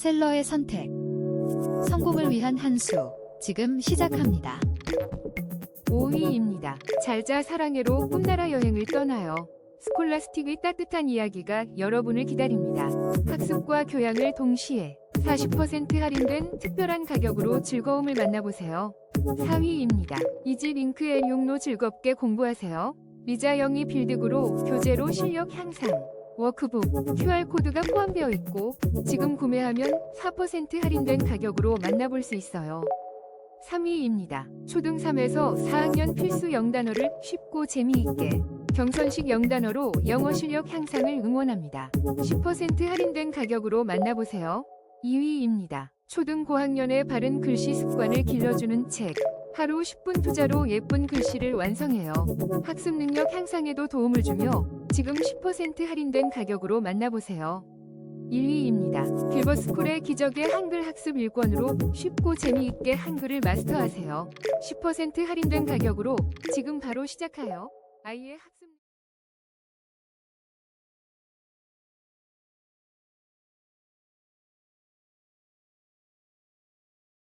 셀러의 선택. 성공을 위한 한 수. 지금 시작합니다. 5위입니다. 잘자 사랑해로 꿈나라 여행을 떠나요. 스콜라스틱의 따뜻한 이야기가 여러분을 기다립니다. 학습과 교양을 동시에 40% 할인된 특별한 가격으로 즐거움을 만나보세요. 4위입니다. 이지 링크의 용로 즐겁게 공부하세요. 리자 영희 빌드그로 교재로 실력 향상. 워크북, QR코드가 포함되어 있고 지금 구매하면 4% 할인된 가격으로 만나볼 수 있어요. 3위입니다. 초등 3에서 4학년 필수 영단어를 쉽고 재미있게 경선식 영단어로 영어 실력 향상을 응원합니다. 10% 할인된 가격으로 만나보세요. 2위입니다. 초등 고학년의 바른 글씨 습관을 길러주는 책. 하루 10분 투자로 예쁜 글씨를 완성해요. 학습 능력 향상에도 도움을 주며 지금 10% 할인된 가격으로 만나보세요. 1위입니다. 길버스쿨의 기적의 한글 학습 1권으로 쉽고 재미있게 한글을 마스터하세요. 10% 할인된 가격으로 지금 바로 시작하여 아이의 학습